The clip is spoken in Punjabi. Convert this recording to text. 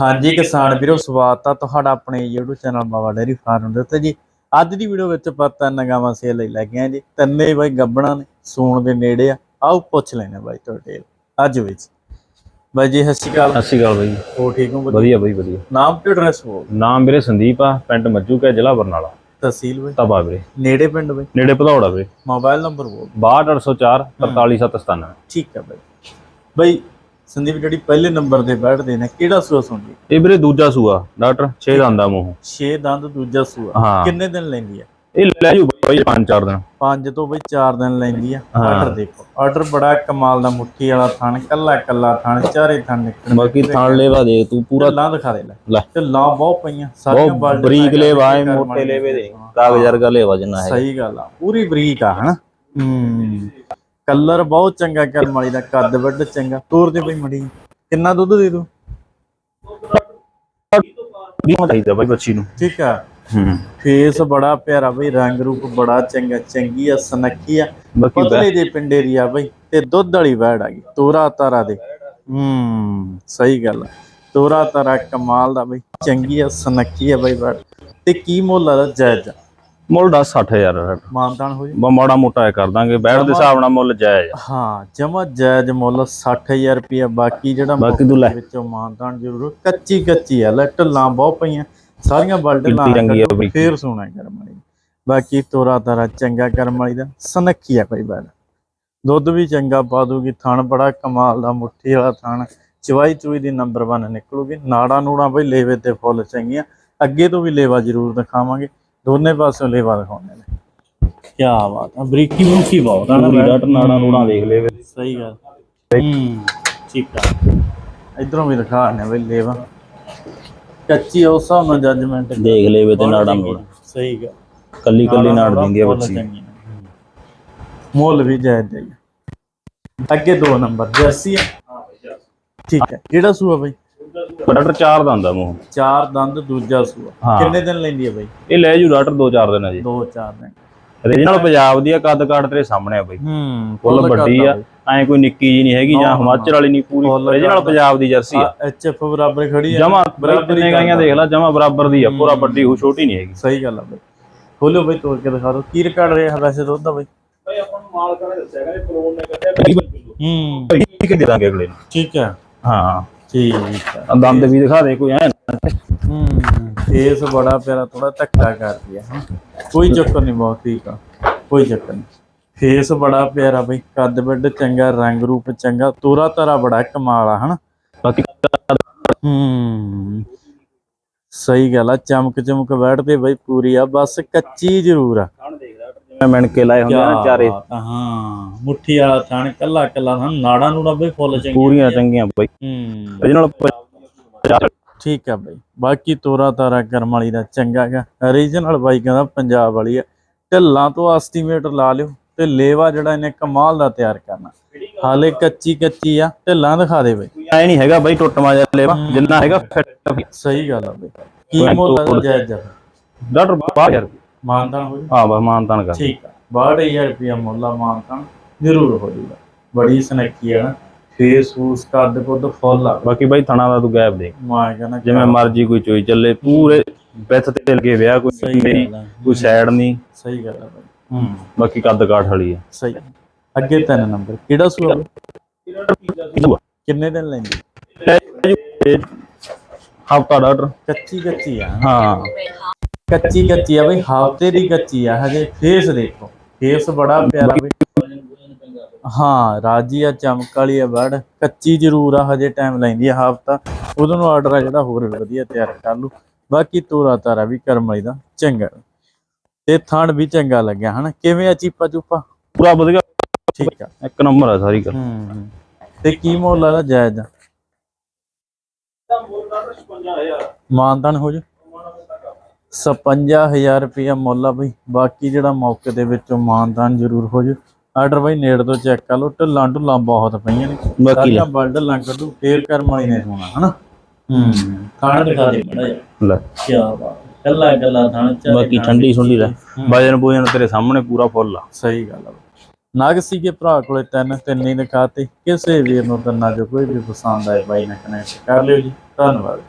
ਹਾਂਜੀ ਕਿਸਾਨ ਵੀਰੋ ਸਵਾਗਤ ਆ ਤੁਹਾਡਾ ਆਪਣੇ YouTube channel Baba dairy farm ਦੇ ਉੱਤੇ ਜੀ। ਅੱਜ ਦੀ ਵੀਡੀਓ ਵਿੱਚ ਆਪਾਂ ਤਿੰਨ ਗਾਵਾਂ ਸੇਲ ਲਈ ਲੈ ਕੇ ਆਏ ਜੀ। ਤਿੰਨੇ ਬਾਈ ਗੱਬਣਾ ਨੇ ਸੂਣ ਦੇ ਨੇੜੇ ਆ। ਆਓ ਪੁੱਛ ਲੈਣੇ ਬਾਈ ਤੁਹਾਡੇ ਅੱਜ ਵਿੱਚ। ਬਾਈ ਜੀ ਸਤਿ ਸ਼੍ਰੀ ਅਕਾਲ। ਸਤਿ ਸ਼੍ਰੀ ਅਕਾਲ ਬਾਈ ਹੋ ਠੀਕ ਹੋ? ਵਧੀਆ? ਵਧੀਆ ਬਾਈ ਵਧੀਆ। ਨਾਮ ਤੇ ਐਡਰੈਸ ਹੋ ਨਾਮ ਵੀਰੇ ਸੰਦੀਪ ਆ ਪਿੰਡ ਮੱਜੂਕਾ ਜ਼ਿਲ੍ਹਾ ਬਰਨਾਲਾ। ਤਹਿਸੀਲ ਬਾਈ। ਤਬਾ ਵੀਰੇ। ਨੇੜੇ ਪਿੰਡ ਬਾਈ? ਨੇੜੇ ਭਦੌੜਾ ਵੀਰੇ। ਮੋਬਾਈਲ ਨੰਬਰ ਬੋਲ 62804 43797 ਠੀਕ ਹੈ ਬਾਈ। ਬਾਈ ਸੰਦੀਪ ਜਿਹੜੀ ਪਹਿਲੇ ਨੰਬਰ ਤੇ ਬੈਠਦੇ ਨੇ ਕਿਹੜਾ ਸੂਆ ਸੁਣਦੀ? ਇਹ ਵੀਰੇ ਦੂਜਾ ਸੂਆ ਡਾਕਟਰ 6 ਦੰਦਾ ਮੂੰਹ। 6 ਦੰਦ ਦੂਜਾ ਸੂਆ। ਹਾਂ। ਕਿੰਨੇ ਦਿਨ ਲੈਂਦੀ ਆ? ਇਹ ਲੈ ਜੂ ਬਾਈ ਪੰਜ ਚਾਰ ਦਿਨ। ਪੰਜ ਤੋਂ ਬਈ 4 ਦਿਨ ਲੈਂਦੀ ਆ। ਹਾਂ। ਆਰਡਰ ਦੇਖੋ। ਆਰਡਰ ਬੜਾ ਕਮਾਲ ਦਾ ਮੁੱਠੀ ਵਾਲਾ ਥਣ ਕੱਲਾ ਕੱਲਾ ਥਣ ਚਾਰੇ ਥਣ ਨਿਕਲ ਬਾਕੀ ਥਾਣ ਲੇਵਾ ਦੇ ਤੂੰ ਪੂਰਾ ਲਾਂ ਦਿਖਾ ਦੇ ਲੈ। ਲੈ। ਤੇ ਲਾਂ ਬਹੁਤ ਪਈਆਂ ਸਾਰੀਆਂ ਬਹੁਤ ਬਾਲਟੀਆਂ ਬਰੀਕ ਲੇਵਾ ਘਰ ਮੋਟੇ ਲੇਵੇ ਦੇ। ਕਾਗਜ਼ ਵਰਗਾ ਲੇਵਾ ਜਿੰਨਾ ਹੈ। ਸਹੀ ਗੱਲ ਆ ਪੂਰੀ ਬਰੀਕ ਆ ਹਨਾ? ਹੂੰ। ਕਲਰ ਬਹੁਤ ਚੰਗਾ ਕਰਮ ਵਾਲੀ ਦਾ ਕੱਦ ਵੱਡ ਚੰਗਾ। ਤੋਰ ਦੇ ਬਈ ਮੜੀ। ਕਿੰਨਾ ਦੁੱਧ ਦੇ ਦੂ ਵੀ ਚਾਹੀਦਾ ਬਾਈ ਬੱਚੀ ਨੂੰ। ਠੀਕ ਆ। ਹੂੰ। ਫੇਸ ਬੜਾ ਪਿਆਰਾ ਬਈ ਰੰਗ ਰੂਪ ਬੜਾ ਚੰਗਾ ਚੰਗੀ ਆ ਸਨੱਖੀ ਆ। ਬਾਕੀ ਪਤਲੇ ਦੇ ਪਿੰਡੇ ਦੀ ਆ ਬਈ ਤੇ ਦੁੱਧ ਵਾਲੀ ਵੈੜ ਆ ਗਈ ਤੋਰਾ ਤਾਰਾ ਦੇ। ਹੂੰ ਸਹੀ ਗੱਲ ਆ। ਤੋਰਾ ਤਾਰਾ ਕਮਾਲ ਦਾ ਬਈ ਚੰਗੀ ਆ ਸਨੱਖੀ ਆ ਬਈ ਵੈੜ। ਤੇ ਕੀ ਮੁੱਲ ਆ ਜਾਇਜ਼? ਮੁੱਲ ਦਾ 60000 ਮਾਨਤਾਨ ਹੋ ਜੀ। ਮਾੜਾ ਮੋਟਾ ਇਹ ਕਰ ਦਾਂਗੇ ਬੈਠ ਦੇ ਹਿਸਾਬ ਨਾਲ ਮੁੱਲ ਜਾਇਜ਼ ਆ। ਹਾਂ ਜਮਾ ਜਾਇਜ਼ ਮੁੱਲ 60000 ਰੁਪਇਆ ਬਾਕੀ ਜਿਹੜਾ ਬਾਕੀ ਤੂੰ ਲੈ। ਵਿੱਚੋਂ ਮਾਨਤਾਨ ਜ਼ਰੂਰ ਕੱਚੀ ਕੱਚੀ ਆ ਲੈ ਢੱਲਾਂ ਬਹੁਤ ਪਈਆਂ ਸਾਰੀਆਂ ਬਈ। ਫੇਰ ਸੋਣਾ ਕਰਮ ਵਾਲੀ। ਬਾਕੀ ਤੋਰਾ ਤਾਰਾ ਚੰਗਾ ਕਰਮ ਵਾਲੀ ਦਾ ਸਨੱਖੀ ਆ ਕੋਈ ਬੈਲ ਦੁੱਧ ਵੀ ਚੰਗਾ ਪਾ ਦੂਗੀ ਥਣ ਬੜਾ ਕਮਾਲ ਦਾ ਮੁੱਠੀ ਵਾਲਾ ਥਣ। ਚਵਾਈ ਚੂਈ ਦੀ ਨੰਬਰ 1 ਨਿਕਲੂਗੀ। ਨਾੜਾ ਨੂੜਾ ਬਈ ਲੇਵੇ ਤੇ ਫੁੱਲ ਚੰਗੀਆਂ। ਅੱਗੇ ਤੋਂ ਵੀ ਲੇਵਾ ਜ਼ਰੂਰ ਦਿਖਾਵਾਂਗੇ। ਦੋਨੇ ਪਾਸਿਓਂ ਲੇਵਾ ਦਿਖਾਉਂਦੇ ਨੇ। ਕੀ ਬਾਤ ਆ ਬਰੀਕੀ ਬਰੂਕੀ ਬਹੁਤ ਆ ਨਾ ਪੂਰੀ। ਡਾਟ ਨਾੜਾ ਨੂੜਾ ਵੇਖ ਲੈ ਵੀਰੇ। ਸਹੀ ਗੱਲ। ਹੂੰ ਠੀਕ ਆ ਇਧਰੋਂ ਵੀ ਦਿਖਾ ਨੇ ਬਈ ਲੇਵਾ। ਕੱਚੀ ਉਸ ਹਿਸਾਬ ਨਾਲ ਜੱਜਮੈਂਟ ਦੇਖ ਲੈ ਵੇ ਤੇ ਨਾੜਾ ਨੂੜਾ ਸਹੀ ਗੱਲ। ਕੱਲੀ ਕੱਲੀ ਨਾੜ ਦਿੰਦੀ ਆ ਬੱਚੀ। ਮੁੱਲ ਵੀ ਜਾਇਜ਼ ਜਾਈ ਅੱਗੇ ਦੋ ਨੰਬਰ ਜਰਸੀ ਆ। ਠੀਕ ਹੈ। ਕਿਹੜਾ ਸੂਆ ਬਈ? ਡਾਕਟਰ ਚਾਰ ਦੰਦਾ ਮੂੰਹ। ਚਾਰ ਦੰਦ ਦੂਜਾ ਸੂਆ। ਹਾਂ। ਕਿੰਨੇ ਦਿਨ ਲੈਂਦੀ ਹੈ ਬਈ? ਇਹ ਲੈ ਜੂ ਡਾਕਟਰ ਦੋ ਚਾਰ ਦਿਨ ਆ ਜੀ ਦੋ ਚਾਰ ਦਿਨ। ਰੀਜਨਲ ਪੰਜਾਬ ਦੀ ਆ ਕੱਦ ਕਾਟ ਤੇਰੇ ਸਾਹਮਣੇ ਆ ਬਈ। ਹੂੰ ਫੁੱਲ ਵੱਡੀ ਆ ਐ ਕੋਈ ਨਿੱਕੀ ਜੀ ਨਹੀਂ ਹੈਗੀ ਜਾਂ ਹਿਮਾਚਲ ਵਾਲੀ ਨਹੀਂ ਪੂਰੀ। ਰੀਜਨਲ ਪੰਜਾਬ ਦੀ ਜਰਸੀ ਆ। ਐਚ ਐਫ ਬਰਾਬਰ ਖੜੀ ਆ। ਜਮਾ ਬਰਾਬਰ ਹੀ ਗਾਈਆਂ ਦੇਖ ਲੈ ਜਮਾ ਬਰਾਬਰ ਦੀ ਆ ਪੂਰਾ ਵੱਡੀ ਹੋ ਛੋਟੀ ਨਹੀਂ ਹੈਗੀ। ਸਹੀ ਗੱਲ ਆ ਬਈ। ਖੋਲੋ ਬਈ ਤੋੜ ਕੇ ਦਿਖਾ ਦਿਓ। ਕੀ ਰਿਕਾਰਡ ਰਿਹਾ ਵੈਸੇ ਦੁੱਧ ਦਾ ਬਈ? ਬਈ ਆਪਾਂ ਨੂੰ ਮਾਲ ਕਰੇ ਦੱਸਿਆ ਕਹਿੰਦੇ ਕਲੋਨ ਨੇ ਕੱਢਿਆ ਹੂੰ। ਠੀਕ ਦੇ ਦਾਂਗੇ ਅਗਲੇ ਨੂੰ। ਠੀਕ ਹੈ। ਹਾਂ। ਠੀਕ ਆਹ ਦੰਦ ਵੀ ਦਿਖਾ ਦੇ ਕੋਈ ਐ ਹੂੰ ਫੇਸ ਬੜਾ ਪਿਆਰਾ ਥੋੜਾ ਧੱਕਾ ਕਰਦੀ ਹੈਂ। ਕੋਈ ਚੱਕਰ ਨਹੀਂ ਬਹੁਤ ਠੀਕ ਆ। ਕੋਈ ਚੱਕਰ ਨਹੀਂ ਫੇਸ ਬੜਾ ਪਿਆਰਾ ਬਈ ਕੱਦ ਵੱਡ ਚੰਗਾ ਰੰਗ ਰੂਪ ਚੰਗਾ ਤੋਰਾ ਤਾਰਾ ਬੜਾ ਕਮਾਲ ਆ ਹਨਾ। ਹੂੰ ਸਹੀ ਗੱਲ ਆ ਚਮਕ ਚਮਕ ਬੈਠਦੇ ਬਈ ਪੂਰੀ ਆ ਬਸ ਕੱਚੀ ਜ਼ਰੂਰ ਆ। ਮੈਂ ਮਿਣ ਕੇ ਲਾਏ ਹੁੰਦੇ ਆ ਨਾ ਚਾਰੇ। ਹਾਂ। ਮੁੱਠੀ ਵਾਲਾ ਥਣ ਕੱਲਾ ਕੱਲਾ ਥਣ ਨਾੜਾ ਨੂੜਾ ਬਈ ਫੁੱਲ ਚੰਗੀ ਪੂਰੀਆਂ ਚੰਗੀਆਂ ਬਈ। ਹੂੰ। ਰੀਜਨਲ ਠੀਕ ਆ ਬਾਈ। ਬਾਕੀ ਤੋਰਾ ਤਾਰਾ ਕਰਮ ਵਾਲੀ ਦਾ ਚੰਗਾ ਗਾ। ਰੀਜਨਲ ਬਾਈ ਕਹਿੰਦਾ ਪੰਜਾਬ ਵਾਲੀ ਆ। ਢੱਲਾਂ ਤੋਂ ਐਸਟੀਮੇਟ ਲਾ ਲਿਓ ਤੇ ਲੇਵਾ ਜਿਹੜਾ ਇਹਨੇ ਕਮਾਲ ਦਾ ਤਿਆਰ ਕਰਨਾ। ਹਾਲੇ ਕੱਚੀ ਕੱਚੀ ਆ। ਢੱਲਾਂ ਦਿਖਾ ਦੇ ਬਾਈ। ਐ ਨਹੀਂ ਹੈਗਾ ਬਈ ਟੁੱਟ ਮਾ ਜਾ ਲੈਵਾ ਜਿੰਨਾ ਹੈਗਾ ਫਿੱਟ ਸਹੀ ਗੱਲ ਆ ਬਾਈ। ਕੀ ਮੁੱਲ ਜਾਇਜ਼ ਜਾ ਡਾਕਟਰ ਬਾਹਰ ਯਾਰ ਮਾਨਦਾਨ ਹੋ ਜੀ ਹਾਂ ਬਸ ਮਾਨਤਾਨ ਕਰ ਠੀਕ ਆ। 62000 ਰੁਪਇਆ ਮੁੱਲ ਆ ਮਾਨਦਾਨ ਜ਼ਰੂਰ ਹੋ ਜੂਗਾ ਬੜੀ ਸਨੱਖੀ ਆ ਨਾ। ਫੇਸ ਫੂਸ ਕੱਦ ਕੁੱਦ ਫੁੱਲ ਆ। ਬਾਕੀ ਬਈ ਥਣਾ ਦਾ ਤੂੰ ਗੈਪ ਦੇ ਮੈਂ ਕਹਿੰਦਾ ਜਿਵੇਂ ਮਰਜ਼ੀ ਕੋਈ ਚੋਈ ਚੱਲੇ ਪੂਰੇ ਬਿੱਥ ਤੇ ਲਗੇ ਵਿਆਹ ਕੋਈ ਨਹੀਂ ਕੋਈ ਸਾਈਡ ਨਹੀਂ। ਸਹੀ ਗੱਲ ਆ ਬਾਈ। ਹੂੰ। ਬਾਕੀ ਕੱਦ ਕਾਠ ਵਾਲੀ ਆ। ਸਹੀ ਅੱਗੇ ਤਿੰਨ ਨੰਬਰ। ਕਿਹੜਾ ਸੂਆ? ਕਿੰਨੇ ਦਿਨ ਲੈਂਦੀ? ਹਫਤਾ ਡਾਕਟਰ। ਕੱਚੀ ਕੱਚੀ ਆ। ਹਾਂ। ਕੱਚੀ ਕੱਚੀ ਆ ਬਈ ਹਫ਼ਤੇ ਦੀ ਕੱਚੀ ਆ ਹਜੇ ਫੇਸ ਦੇਖੋ। ਫੇਸ ਬੜਾ ਪਿਆਰਾ ਬਈ। ਹਾਂ ਰਾਜੀ ਆ ਚਮਕ ਵਾਲੀ ਆ ਬੜ ਕੱਚੀ ਜ਼ਰੂਰ ਆ ਹਜੇ ਟਾਈਮ ਲੈਂਦੀ ਆ ਹਫਤਾ। ਉਦੋਂ ਨੂੰ ਆਰਡਰ ਆ ਜਿਹੜਾ ਹੋਰ ਵਧੀਆ ਤਿਆਰ ਕਰ ਲੂ ਬਾਕੀ ਤੋਰਾ ਤਾਰਾ ਵੀ ਕਰਮ ਵਾਲੀ ਦਾ ਚੰਗਾ। ਤੇ ਥਣ ਵੀ ਚੰਗਾ ਲੱਗਿਆ ਹਨਾ? ਕਿਵੇਂ ਆ ਚੀਪਾ ਚੂਪਾ? ਪੂਰਾ ਵਧੀਆ। ਠੀਕ ਆ। ਇੱਕ ਨੰਬਰ ਆ ਸਾਰੀ ਗੱਲ। ਹੂੰ ਤੇ ਕੀ ਮੁੱਲ ਆ ਜਾਇਜ਼ ਮਾਨਦਾਨ ਹੋ ਜਾ। 55000 ਰੁਪਇਆ ਮੁੱਲ ਆ ਬਈ। ਬਾਕੀ ਜਿਹੜਾ ਮੌਕੇ ਦੇ ਵਿੱਚੋਂ ਮਾਨਦਾਨ ਜ਼ਰੂਰ ਹੋ ਜਾ। ਆਰਡਰ ਬਈ ਨੇੜ ਤੋਂ ਚੈੱਕ ਕਰ ਲਓ ਢੱਲਾਂ ਢੁੱਲਾਂ ਬਹੁਤ ਪਈਆਂ ਨੇ। ਬਾਕੀ ਸਾਰੀਆਂ ਬਲਡ ਲਾਂ ਕੱਢੂ ਫੇਰ ਕਰਮ ਵਾਲੀ ਨੇ ਹੋਣਾ ਹਨਾ? ਹੂੰ ਖਾਣ ਦਿਖਾ ਦੇ ਬੜਾ ਲੈ। ਕੀ ਬਾਤ ਕੱਲਾ ਕੱਲਾ ਥਾਣ ਚ ਬਾਕੀ ਠੰਡੀ ਸੁੰਡੀ ਲੈ। ਵਜਨ ਬੋਜਨ ਤੇਰੇ ਸਾਹਮਣੇ ਪੂਰਾ ਫੁੱਲ ਆ। ਸਹੀ ਗੱਲ ਆ ਨਾਗ ਸੀਗੇ ਭਰਾ ਕੋਲੇ ਤਿੰਨ ਤਿੰਨ ਹੀ ਦਿਖਾਤੇ। ਕਿਸੇ ਵੀਰ ਨੂੰ ਤੰਨਾ ਜੋ ਕੋਈ ਵੀ ਪਸੰਦ ਆਏ ਬਾਈ ਕਨੈਕਟ ਕਰ ਲਿਓ ਜੀ। ਧੰਨਵਾਦ।